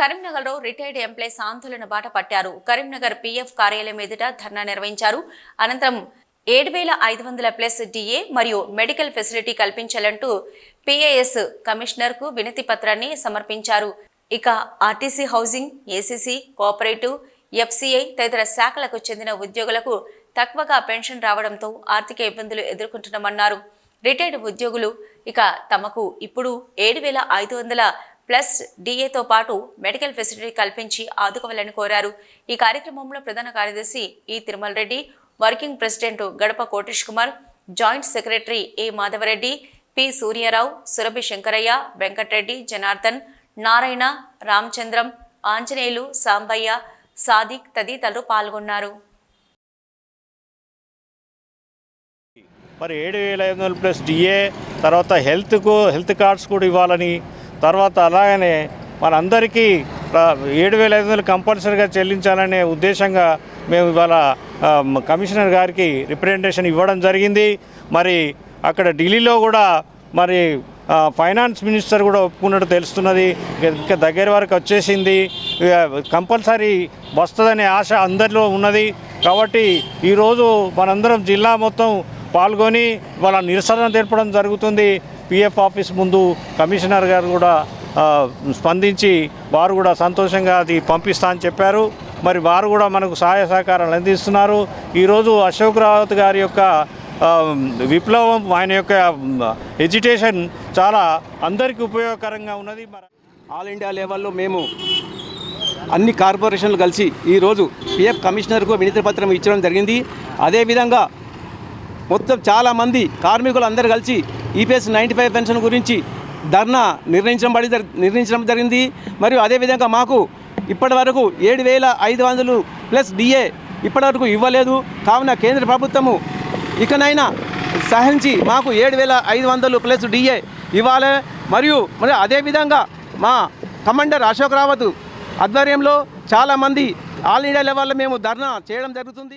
కరీంనగర్లో retired employees ఆందోళన బాట పట్టారు. కరీంనగర్ పీఎఫ్ కార్యాలయం ఎదుట ధర్నా నిర్వహించారు. అనంతరం ఏడు వేల ఐదు వందల ప్లస్ డిఏ మరియు మెడికల్ ఫెసిలిటీ కల్పించాలంటూ పిఏఎస్ కమిషనర్కు వినతి పత్రాన్ని సమర్పించారు. ఇక RTC housing ACC cooperative FCI తదితర శాఖలకు చెందిన ఉద్యోగులకు తక్కువగా పెన్షన్ రావడంతో ఆర్థిక ఇబ్బందులు ఎదుర్కొంటున్నామన్నారు. రిటైర్డ్ ఉద్యోగులు ఇక తమకు ఇప్పుడు ఏడు వేల ఐదు వందల ప్లస్ డిఏతో పాటు మెడికల్ ఫెసిలిటీ కల్పించి ఆదుకోవాలని కోరారు. ఈ కార్యక్రమంలో ప్రధాన కార్యదర్శి ఈ Tirumala Reddy working president Gadapa Kotesh Kumar joint secretary A Madhavareddy P Suryarao Surabhi Shankaraiah Venkatareddy Janardhan Narayana Ramachandram Anjaneyulu Sambaiah Sadiq తదితరులు పాల్గొన్నారు. మరి ఏడు వేల ఐదు వందలు ప్లస్ డిఏ తర్వాత హెల్త్కు హెల్త్ కార్డ్స్ కూడా ఇవ్వాలని తర్వాత అలాగనే మనందరికీ ఏడు వేల ఐదు వందలు కంపల్సరీగా చెల్లించాలనే ఉద్దేశంగా మేము ఇవాళ కమిషనర్ గారికి రిప్రజెంటేషన్ ఇవ్వడం జరిగింది. మరి అక్కడ ఢిల్లీలో కూడా మరి ఫైనాన్స్ మినిస్టర్ కూడా ఒప్పుకున్నట్టు తెలుస్తున్నది. ఇంకా దగ్గర వరకు వచ్చేసింది. కంపల్సరీ వస్తుందనే ఆశ అందరిలో ఉన్నది. కాబట్టి ఈరోజు మనందరం జిల్లా మొత్తం పాల్గొని వాళ్ళ నిరసన తెలపడం జరుగుతుంది. పిఎఫ్ ఆఫీస్ ముందు కమిషనర్ గారు కూడా స్పందించి వారు కూడా సంతోషంగా అది పంపిస్తా అని చెప్పారు. మరి వారు కూడా మనకు సహాయ సహకారాలు అందిస్తున్నారు. ఈరోజు అశోక్ రావత్ గారి యొక్క విప్లవం ఆయన యొక్క ఎడ్యుటేషన్ చాలా అందరికీ ఉపయోగకరంగా ఉన్నది. మరి ఆల్ ఇండియా లెవెల్లో మేము అన్ని కార్పొరేషన్లు కలిసి ఈరోజు పిఎఫ్ కమిషనర్కు వినతి పత్రం ఇచ్చడం జరిగింది. అదేవిధంగా మొత్తం చాలామంది కార్మికులు అందరు కలిసి ఈపీఎస్ నైంటీ ఫైవ్ పెన్షన్ గురించి ధర్నా నిర్ణయించడం పడి నిర్ణయించడం జరిగింది. మరియు అదేవిధంగా మాకు ఇప్పటి వరకు ఏడు వేల ఐదు వందలు ప్లస్ డిఏ ఇప్పటివరకు ఇవ్వలేదు. కావున కేంద్ర ప్రభుత్వము ఇకనైనా సహించి మాకు ఏడు వేల ఐదు వందలు ప్లస్ డిఏ ఇవ్వాలి. మరియు మరి అదేవిధంగా మా కమాండర్ అశోక్ రావత్ ఆధ్వర్యంలో చాలామంది ఆల్ ఇండియా లెవెల్లో మేము ధర్నా చేయడం జరుగుతుంది.